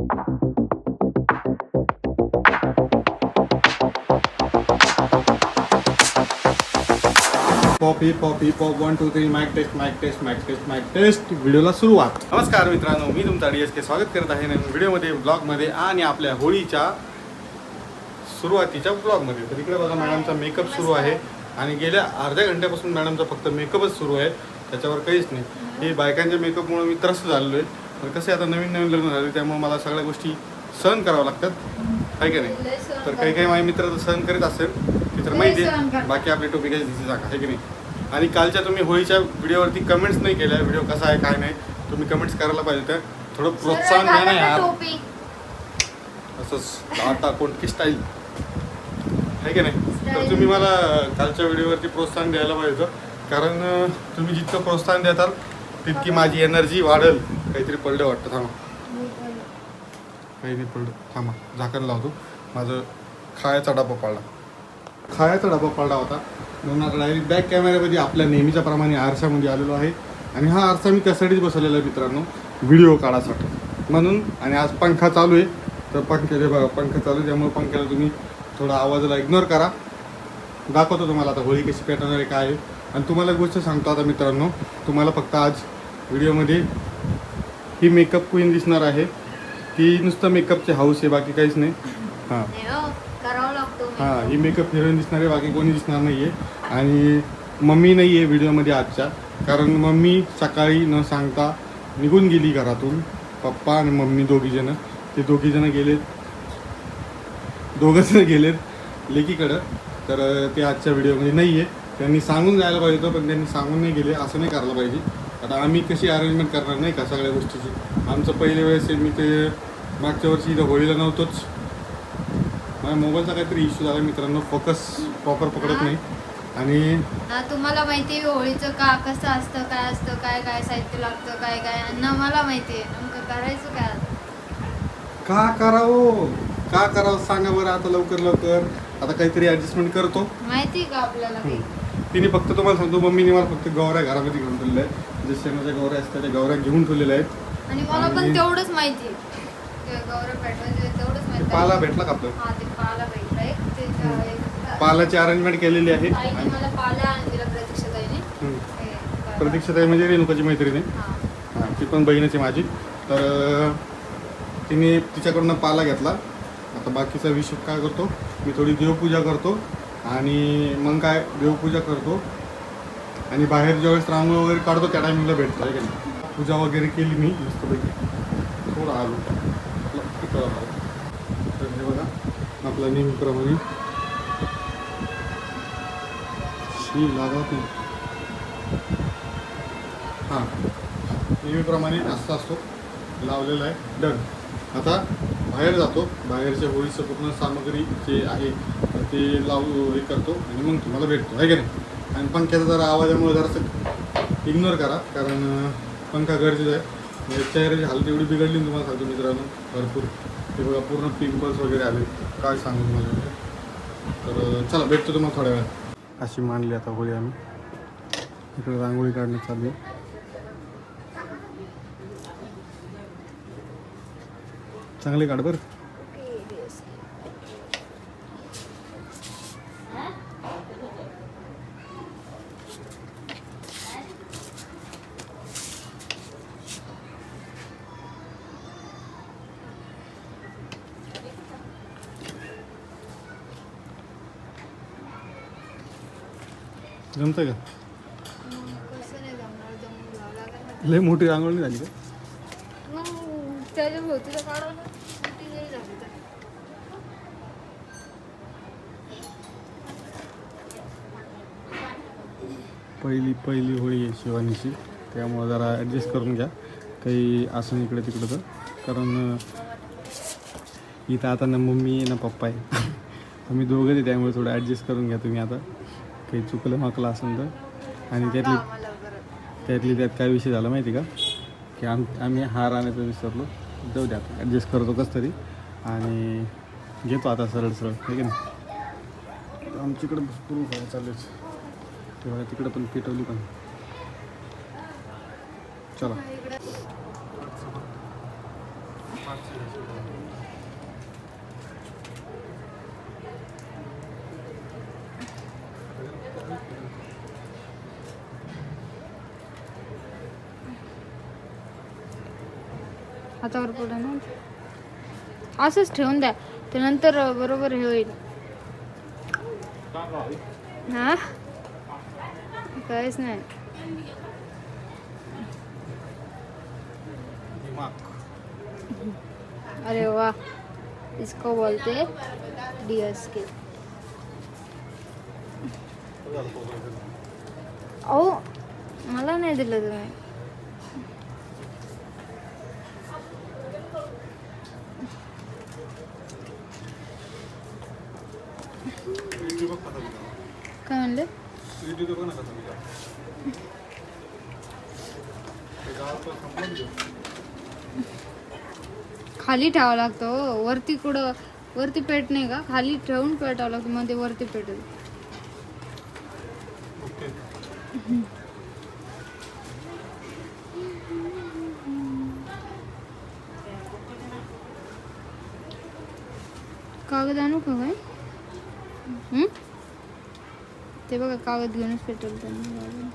Pop pop pop one two three mic test mic test mic test mic test व्हिडिओला सुरुवात. नमस्कार मित्रांनो मी तुमचा डी एस के स्वागत करत आहे. नवीन व्हिडिओमध्ये ब्लॉगमध्ये आणि आपल्या होळीच्या सुरुवातीच्या ब्लॉगमध्ये. तर इकडे बघा मॅडमचा मेकअप सुरू आहे. आणि गेल्या अर्ध्या घंट्यापासून मॅडमचा फक्त मेकअपच सुरू आहे. त्याच्यावर काहीच नाही. हे बायकांच्या मेकअपमुळे मी त्रस्त झालेलो आहे. पण कसे आता नवीन नवीन लग्न झाले त्यामुळे मला सगळ्या गोष्टी सहन कराव्या लागतात. आहे की नाही? तर काही काही माझे मित्र तर सहन करीत असेल ते तर माहिती आहे. बाकी आपली टोपिक दिसे सांगा आहे की नाही? आणि कालच्या तुम्ही होळीच्या व्हिडिओवरती कमेंट्स नाही केल्या व्हिडिओ कसा आहे काय नाही तुम्ही कमेंट्स करायला पाहिजे तर थोडं प्रोत्साहन द्या ना यार. टोपी. असंच आता कोणती स्टाईल आहे की नाही? तर तुम्ही मला कालच्या व्हिडिओवरती प्रोत्साहन द्यायला पाहिजे होतं. कारण तुम्ही जितकं प्रोत्साहन देताल तितकी माझी एनर्जी वाढेल. काहीतरी पडलं वाटतं थांबा. काही नाही पडलं. थांबा झाकण लावतो. माझं खायचा डबा पाळला खायचा डबा पाळला होता. म्हणून डायरेक्ट बॅक कॅमेऱ्यामध्ये आपल्या नेहमीच्या प्रमाणे आरशामध्ये आलेलो आहे. आणि हा आरसा मी त्यासाठीच बसवलेला आहे मित्रांनो. व्हिडिओ काढासाठी. म्हणून आणि आज पंखा चालू आहे. तर पंख्याचे बघा पंखा चालू आहे. त्यामुळे पंख्याला तुम्ही थोडा आवाजाला इग्नोर करा. दाखवतो तुम्हाला आता होळी कशी पेटवणार आहे काय आहे. आणि तुम्हाला गोष्ट सांगतो आता मित्रांनो. तुम्हाला फक्त आज व्हिडिओमध्ये ही मेकअप क्वीन दिसणार आहे. ती नुसतं मेकअपचे हाऊस आहे बाकी काहीच नाही. हां. हो, हां ही मेकअप हिरोईन दिसणार आहे बाकी कोणी दिसणार नाही आहे आणि मम्मी नाही आहे व्हिडिओमध्ये आजच्या. कारण मम्मी सकाळी न सांगता निघून गेली घरातून. पप्पा आणि मम्मी दोघीजणं ते दोघीजणं गेलेत. दोघंजण गेलेत लेकीकडं. तर ते आजच्या व्हिडिओमध्ये नाही आहे त्यांनी सांगून जायला पाहिजे होतं पण त्यांनी सांगून नाही गेले. असं नाही करायला पाहिजे. आता आम्ही कशी अरेंजमेंट करणार नाही का सगळ्या गोष्टीची? आमचं पहिल्या वेळेस आहे, मी ते मागच्या वर्षी इथं होळीला नव्हतोच. माझ्या मोबाईलचा काहीतरी इश्यू झाला मित्रांनो. फोकस प्रॉपर पकडत नाही. आणि तुम्हाला माहिती आहे होळीचं का कसं असतं काय असतं काय काय साहित्य लागतं काय काय? आणि ना मला माहिती आहे नेमकं करायचं काय? का करावं? का करावं? सांगा बरं आता लवकर लवकर. आता काहीतरी ॲडजस्टमेंट करतो. माहिती आहे का आपल्याला काही? तिने फक्त तुम्हाला सांगतो मम्मीने मला फक्त गौऱ्या घरामध्ये घेऊन ठेवलेल्या आहेत शेणाच्या गौऱ्या असतात त्या गौऱ्या घेऊन ठेवलेल्या आहेत. आणि मला पण आणि- तेवढंच माहिती आहे. ते गौरव पेटवायचे तेवढंच ते माहिती पाला आहे. भेटला का आपलं? हा ते पाला भेटलाय ते हम्म. पालाची अरेंजमेंट केलेली आहे. ताईने आणि मला पाला आणि दिला प्रतीक्षा ताईने हम्म. ते पाला. प्रतीक्षाताई म्हणजे रेणुकाची मैत्रीण. आहे हा. हां ती पण बहीणच आहे माझी. तर अं, तिने तिच्याकडनं पाला घेतला. आता बाकीचा विषय काय करतो? मी थोडी देवपूजा करतो. आणि मग काय? देवपूजा करतो. आणि बाहेर ज्यावेळेस रांगोळ वगैरे काढतो त्या टायमिंगला भेटतो आहे का नाही? पूजा वगैरे केली मी मस्तपैकी. थोडं आलो. तर हे बघा आपल्या नेहमीप्रमाणे शी लागत नाही हां. नेहमीप्रमाणे असं असतो. लावलेला आहे. डन आता बाहेर जातो. बाहेरच्या होळीचं पूर्ण सामग्री जे आहे ते लावू हे करतो आणि मग तुम्हाला भेटतो. आहे का नाही? आणि पंख्याचा जरा आवाजामुळे जरासं इग्नोर करा कारण पंखा गरजेचा आहे. म्हणजे चेहऱ्याची हालत एवढी बिघडली तुम्हाला सांगतो मित्रांनो भरपूर. ते बघा पूर्ण पिंपल्स वगैरे आले. काय सांगू तुम्हाला? तर चला भेटतो तुम्हाला थोड्या वेळात. अशी मांडली आता होळी आम्ही. इकडे रांगोळी काढणं चालू आहे. चांगले काढ बरं. जमतं का? मग कसं नाही जमणार जमून घ्यावं लागेल ना. लय मोठी रांगोळी नाही झाली का? मग त्याच्या भोवतीला काढून मोठी जरी झाली तर. पहिली पहिली होळी आहे शिवानीची. त्यामुळं जरा ॲडजस्ट करून घ्या. काही असं इकडे तिकडं तर. कारण अं, इथं आता ना मम्मी आहे ना पप्पा आहे. आम्ही दोघंच आहे त्यामुळे थोडं ॲडजस्ट करून घ्या तुम्ही आता. काही चुकलं माकलं असेल तर. आणि त्यातली. त्यातली त्यात काय विषय झाला माहिती का? की आम आम्ही हार आणायचं विसरलो. जाऊ द्या ॲडजस्ट करतो कसं तरी. आणि घेतो आता सरळ सरळ हे की नाही तर आमच्याकडे भरपूर व्हायला चालूच तेव्हा तिकडं पण पेटवली पण. चला. हातावर पडा ना असंच ठेवून द्या. ते नंतर बरोबर हे होईल. हा? काहीच नाही. अरे वा. इसको बोलते डी एस के अहो मला नाही दिलं तुम्ही व्हिडिओ बघ कसा दिला. काय म्हणले? खाली ठेवावं लागतं हो. वरती कुठं वरती पेट नाही का? खाली ठेवून पेटावं लागतं मध्ये वरती पेटेल कागद आणू का काय ते बघा कागद घेऊनच पेट्रोल त्यांना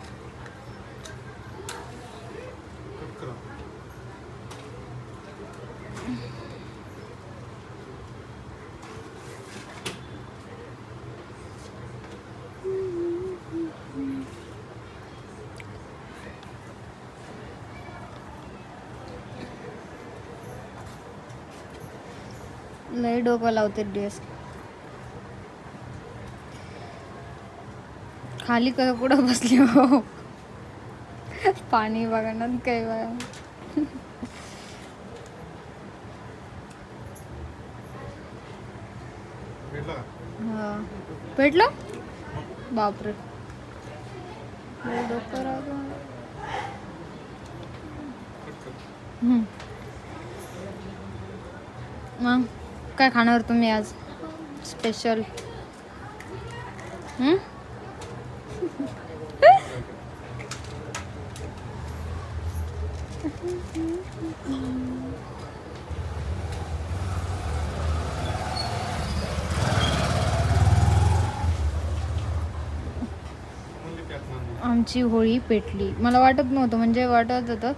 लय डोकं लावते ड्रेस. खाली का कुठं बसली हो. पाणी बघा ना काही बघा. भेटला? हा. पेटलं बापरे. मग काय खाणार तुम्ही आज? स्पेशल. आमची होळी पेटली. मला वाटत नव्हतं म्हणजे वाटत होतं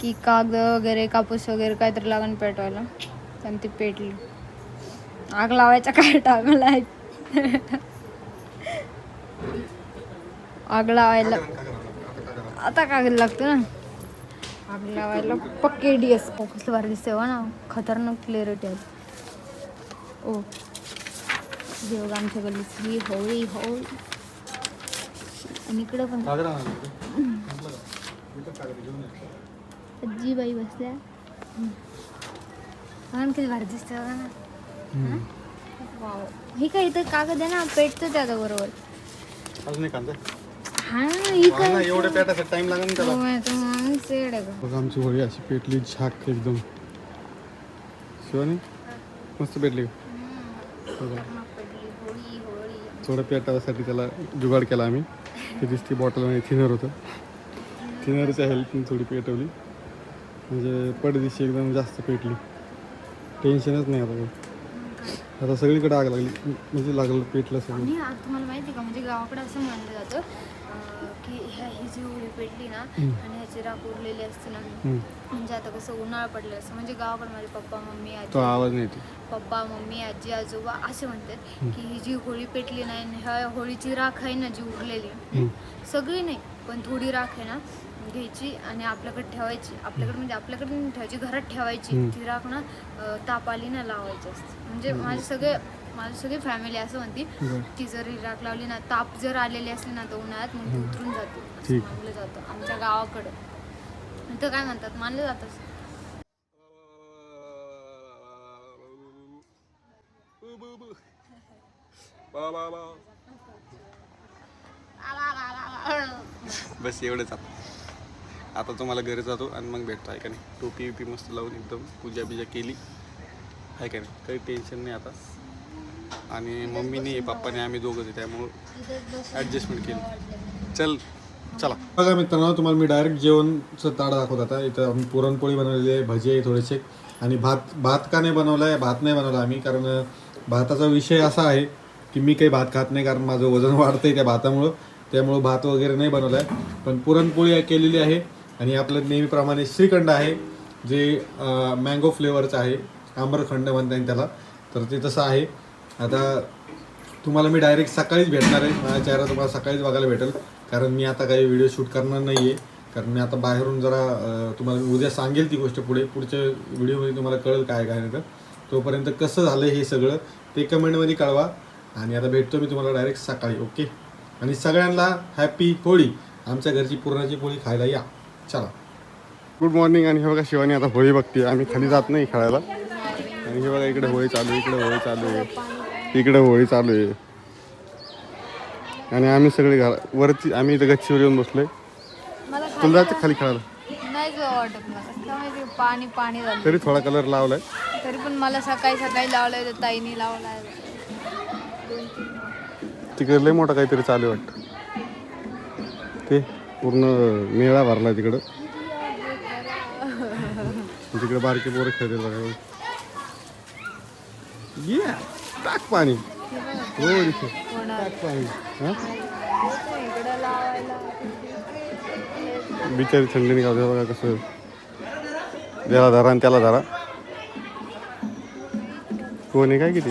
की कागद वगैरे कापूस वगैरे काहीतरी लागण पेटवायला. पण ती पेटली. आग लावायचा काय टाकला आग लावायला आता कागद लागतो ना? आग लावायला पक्के डी एस कसलं भारी दिसते हो ना. खतरनाक क्लिअरिटी आहे. ओ. बघा आमच्या गल्लीतली होळी होळी. आणि इकडं पण. कागद आणा ना तिथे. संपलं का? इथं कागद घेऊन ये. आजी बाई बसल्या. किती भारी दिसते बघा ना. वाव. ही काय इथं कागद आहे ना? पेटतं त्याचा बरोबर. हा एवढ्या पेटासाठी टाइम लागेल त्याला. हो, बघा आमची होळी अशी पेटली झाक एकदम. शिवानी मस्त पेटली बघा. थोडं पेटासाठी त्याला जुगाड केला आम्ही. ते दिसती बॉटलमध्ये थिनर होतं. थिनरच्या हेल्पने थोडी पेटवली. म्हणजे पडदिशी एकदम जास्त पेटली. टेन्शनच नाही आता आता सगळीकडे आग लागली. म्हणजे लागलं पेटलं सगळं. आणि तुम्हाला माहिती आहे का? म्हणजे गावाकडे असं मानलं जातं की ह्या ही जी होळी पेटली ना आणि ह्याची राख उरलेली असते ना. म्हणजे आता कसं उन्हाळा पडलं असं म्हणजे गावाकडे माझे पप्पा मम्मी तो आजी आवाज नाही येतो पप्पा मम्मी आजी आजोबा असे म्हणतात की ही जी होळी पेटली नाही आणि ह्या होळीची राख आहे ना जी उरलेली. सगळी नाही पण थोडी राख आहे ना घ्यायची आणि आपल्याकडे ठेवायची आपल्याकडे म्हणजे आपल्याकडे नाही ठेवायची घरात ठेवायची. ती राख ना अं, ताप आली ना लावायची असते म्हणजे माझे सगळे माझी सगळी फॅमिली असं म्हणते. की जर ही राख लावली ना ताप जर आलेली असली ना तर उन्हाळ्यात मग ती उतरून जाते. असं. मानलं जातं आमच्या गावाकडे. इथं काय म्हणतात? मानलं जातं बस एवढंच आता. आता तुम्हाला घरी जातो आणि मग भेटतो आहे का नाही? टोपी बिपी मस्त लावून एकदम पूजा बिजा केली. आहे का नाही? काही टेन्शन नाही आता. आणि मम्मीने पप्पाने आम्ही दोघं ते त्यामुळं ॲडजस्टमेंट केली. चल चला. बघा मित्रांनो तुम्हाला मी डायरेक्ट जेवणचं ताड दाखवत आता. इथं आम्ही पुरणपोळी बनवलेली आहे भजी आहे थोडेसे. आणि भात भात का नाही बनवला आहे? भात नाही बनवला आम्ही कारण भाताचा विषय असा आहे की मी काही भात खात नाही कारण माझं वजन वाढतं आहे त्या भातामुळं. त्यामुळं भात वगैरे नाही बनवला आहे. पण पुरणपोळी केलेली आहे. आणि आपलं नेहमीप्रमाणे श्रीखंड आहे जे मँगो फ्लेवरचं आहे. आम्रखंड म्हणता येईल त्याला. तर ते तसं आहे. आता तुम्हाला मी डायरेक्ट सकाळीच भेटणार आहे. माझा चेहरा तुम्हाला सकाळीच बघायला भेटेल. कारण मी आता काही व्हिडिओ शूट करणार नाही आहे कारण मी आता बाहेरून जरा तुम्हाला मी उद्या सांगेल ती गोष्ट पुढे. पुढच्या व्हिडिओमध्ये तुम्हाला कळेल काय काय नाही तर. तोपर्यंत कसं झालं हे सगळं ते कमेंटमध्ये कळवा. आणि आता भेटतो मी तुम्हाला डायरेक्ट सकाळी ओके आणि सगळ्यांना हॅपी होळी. आमच्या घरची पुरणाची पोळी खायला या. चला. गुड मॉर्निंग आणि हे बघा शिवानी आता होळी बघते आम्ही खाली जात नाही खेळायला. आणि हे बघा इकडे होळी चालू आहे इकडे होळी चालू आहे. इकडे होळी चालू आहे. आणि आम्ही सगळे घरा वरती आम्ही इथं गच्चीवर येऊन बसलोय. तुला जायचं खाली खेळायला? नाही वाटत मला. पाणी पाणी झालं. तरी थोडा कलर लावलाय. तरी पण मला सकाळी सकाळी लावलंय तर ताईने लावलाय. तिकडे लय मोठा काहीतरी चालू आहे वाटतं. ते पूर्ण मेळा भरला तिकडं. तिकडे बारके पोरं खेळते बघा. ये टाक पाणी. हो इथे टाक पाणी. हा? बिचारी थंडीने गावते बघा कसं. ज्याला धरा आणि त्याला धरा. कोण आहे काय किती?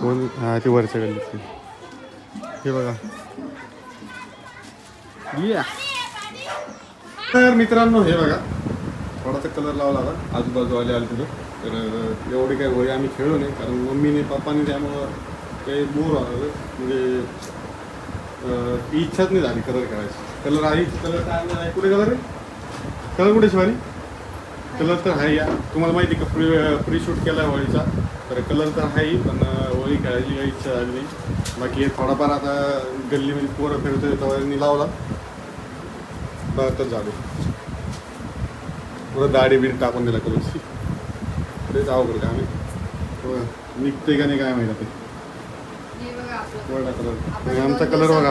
कोण? हा ते वरच्या गल्लीत हे बघा. या. तर मित्रांनो हे बघा. थोडासा कलर लावला आजूबाजू आले आले तिथं. तर एवढे काही होळी आम्ही खेळलो नाही. कारण मम्मीने पप्पाने त्यामुळं काही बोर झालं म्हणजे ती इच्छाच नाही झाली कलर खेळायची कलर आहे कलर काय आहे? कुठे कलर आहे? कलर कुठे शिवानी? कलर तर आहे या. तुम्हाला माहिती आहे का प्री प्री शूट केला आहे होळीचा. तर कलर तर आहे पण होळी खेळायची काही इच्छा झाली नाही. बाकी थोडाफार आता गल्लीमध्ये पोरं फिरतोय तेव्हा लावला लावला. तर झालो. थोडं दाढी बिडी टाकून दिला कलरची. तेच अवघड का आम्ही निघते का नाही काय माहिती ते आमचा कलर बघा.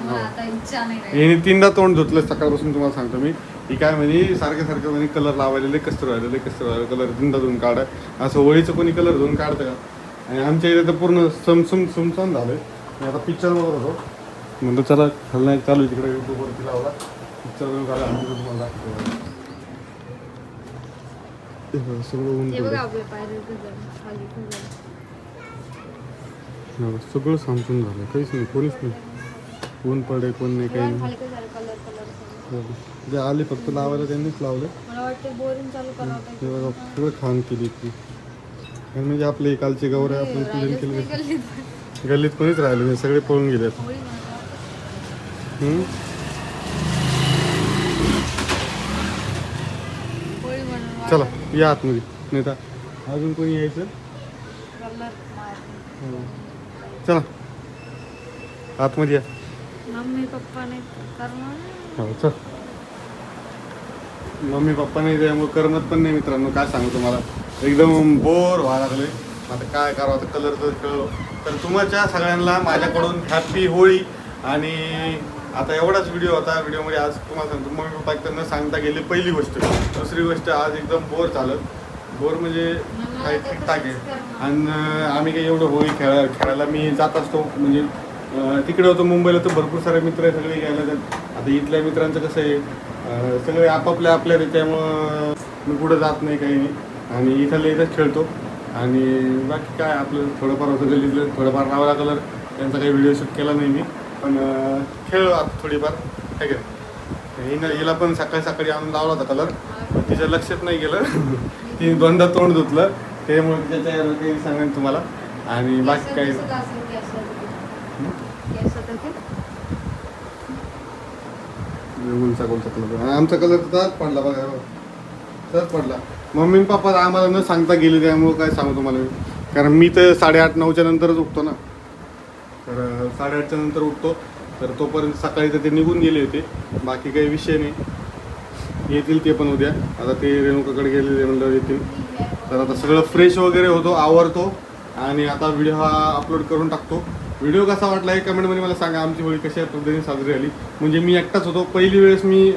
हो. आता इच्छा नाही राहिली. याने तीनदा तोंड धुतलं सकाळपासून तुम्हाला सांगतो मी. ही काय म्हणे सारखं सारखं म्हणे कलर लावायला कसं राहिलेलं कसं राहिलं कलर तीनदा धुवून काढाय असं होळीचं कोणी कलर धुवून काढतं का? आणि आमच्या इथे तर पूर्ण समसम सुमसम झालंय. मी आता पिक्चर बघत होतो. म्हणतो चला खलनायक चालू आहे तिकडे युट्यूबवरती लावला. पिक्चर बघून काढा तुम्हाला दाखवतो. सगळं ऊन हे बघा पडलंय. आपल्या पायऱ्या झालं खाली सगळं सामसून झालं काहीच नाही कोणीच नाही ऊन पडे कोण नाही काही नाही खाली काय झालं कलर कलर सगळं. जे आले फक्त लावायला त्यांनीच लावले मला वाटतं बोरिंग चालू करावं. ते बघा सगळं खाण केली ती आणि म्हणजे आपले कालचे गौऱ्या आपण पूजन केले गल्लीत. कोणीच राहिले नाही सगळे पळून गेले होळी म्हणतात. होळी म्हणून चला या आतमध्ये. नाही तर अजून कोणी यायचं. हो. चला. आतमध्ये या. मम्मी पप्पा नाही करणार. हो चल. मम्मी पप्पा नाही त्यामुळे करमत पण नाही मित्रांनो. काय सांगू तुम्हाला? एकदम बोर व्हायला लागले आता काय करावं? आता कलर तर खेळलो तर तुमच्या सगळ्यांना माझ्याकडून हॅपी होळी आणि आता एवढाच व्हिडिओ होता व्हिडिओमध्ये आज तुम्हाला सांगतो. मम्मी पप्पा एक तर न सांगता गेली पहिली गोष्ट. दुसरी गोष्ट आज एकदम बोर झालं. बोर म्हणजे काय ठीकठाक आहे. आणि आम्ही काही एवढं होळी खेळा खेळायला मी जात असतो. म्हणजे तिकडे होतो मुंबईला तर भरपूर सारे मित्र आहे सगळे घ्यायला जात. आता इथल्या मित्रांचं कसं आहे सगळे आपापल्या आपल्या त्यामुळं मी कुठं जात नाही काही नाही. आणि इथल्या इथंच खेळतो. आणि बाकी काय आपलं थोडंफार होतं गल्लीतलं थोडंफार रावला कलर त्यांचा काही व्हिडिओ शूट केला नाही मी. पण खेळलो आता थोडीफार काय काय हिनं हिला पण सकाळी सकाळी आणून लावला होता कलर पण तिच्या लक्षात नाही गेलं. तिने दोनदा तोंड धुतलं. त्यामुळे त्याच्या याला काही सांगेन तुम्हाला. आणि बाकी काही. उलचा गोलचा कलर आमचा कलर तर पडला बघा. तर पडला. मम्मी पप्पा आम्हाला न सांगता गेले त्यामुळे काय सांगू तुम्हाला? कारण मी तर साडेआठ नऊच्या नंतरच उठतो ना. साडेआठच्या नंतर उठतो. तर तोपर्यंत सकाळी तर ते निघून गेले होते. बाकी काही विषय नाही. येतील ते पण उद्या. आता ते रेणुकाकडे गेलेले म्हणलं येतील तर आता सगळं फ्रेश वगैरे होतो आवरतो. आणि आता व्हिडिओ हा अपलोड करून टाकतो. व्हिडिओ कसा वाटला हे कमेंटमध्ये मला सांगा. आमची होळी कशा पद्धतीने साजरी झाली. म्हणजे मी एकटाच होतो. पहिली वेळेस मी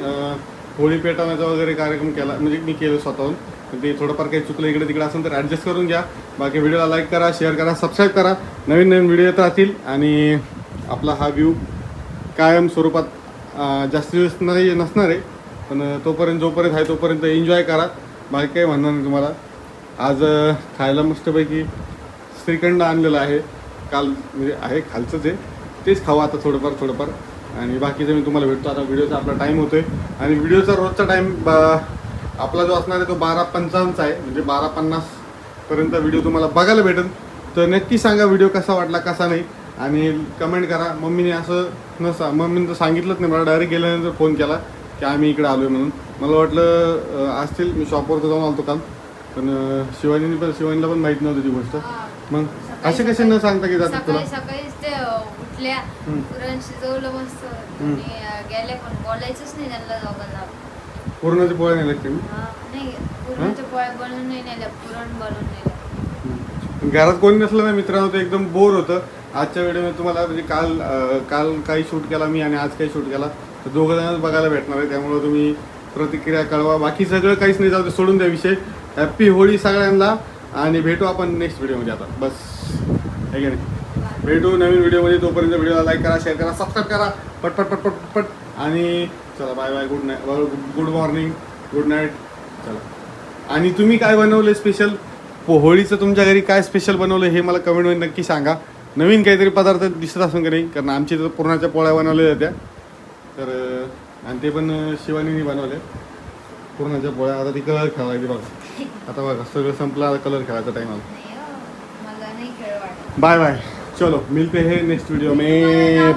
होळी पेटवण्याचा वगैरे कार्यक्रम केला. म्हणजे मी केलं स्वतःहून. पण ते थोडंफार काही चुकलं इकडे तिकडे असेल तर ॲडजस्ट करून घ्या. बाकी व्हिडिओला लाईक करा शेअर करा सबस्क्राईब करा. नवीन नवीन व्हिडिओ येत राहतील आणि आपला हा व्ह्यू कायम स्वरूपात जास्तीत जास्त दिवस नाही नसणार आहे. पण तोपर्यंत जोपर्यंत आहे तोपर्यंत एन्जॉय करा. बाकी काही म्हणणार नाही तुम्हाला. आज खायला मस्तपैकी श्रीखंड आणलेलं आहे. काल म्हणजे आहे खालचंच आहे. तेच खावं आता थोडंफार थोडंफार. आणि बाकीचं मी तुम्हाला भेटतो. आता व्हिडिओचा आपला टाईम होतो आहे आणि व्हिडिओचा रोजचा टाईम आपला जो असणार आहे तो बारा पंचावन्नचा आहे म्हणजे बारा पन्नासपर्यंत व्हिडिओ तुम्हाला बघायला भेटेल. तर नक्की सांगा व्हिडिओ कसा वाटला कसा नाही. आणि कमेंट करा. मम्मीने असं न सा मम्मीने तर सांगितलंच नाही मला डायरेक्ट गेल्यानंतर फोन केला की आम्ही इकडे आलो आहे म्हणून. मला वाटलं असतील. मी शॉपवर तर जाऊन आलतो काल. पण शिवानीने पण शिवानीला पण माहीत नव्हती ती गोष्ट. मग असे कसे न सांगता की जातात तुला? उठल्या. पुरण शिजवलं मस्त. गेल्या पण बोलायचंच नाही त्यांना दोघांना. पूर्णाचे पोळे नाही पुरणच्या पोळ्या बनवून नाही नेल्या पुरण बनवून नेल्या. घरात कोणी नसलं ना मित्रांनो तर एकदम बोर होतं. आजच्या व्हिडिओमध्ये तुम्हाला म्हणजे काल अं, काल काही शूट केला मी आणि आज काही शूट केला. तर दोघं जणच बघायला भेटणार आहे. त्यामुळे तुम्ही प्रतिक्रिया कळवा. बाकी सगळं काहीच नाही जाऊ दे, सोडून द्या विषय. हॅप्पी होळी सगळ्यांना. आणि भेटू आपण नेक्स्ट व्हिडिओमध्ये आता. बस. आहे की नाही? भेटू नवीन व्हिडिओमध्ये तोपर्यंत व्हिडिओला लाईक करा शेअर करा सबस्क्राईब करा. पट पट पट पट पट. आणि चला bye bye good night good morning good night चला. आणि तुम्ही काय बनवलं स्पेशल होळीचं तुमच्या घरी काय स्पेशल बनवलं हे मला कमेंटमध्ये नक्की सांगा. नवीन काहीतरी पदार्थ दिसत असून का नाही? कारण आमची तर पुरणाच्या पोळ्या बनवल्या जात्या तर आणि ते पण शिवानीने बनवले. पुरणाच्या पोळ्या. आता ती कलर खेळायची बघा. आता बघा सगळं संपलं आता कलर खेळायचा टाईम आला. हो, बाय बाय चलो मिलते हैं नेक्स्ट वीडियो में.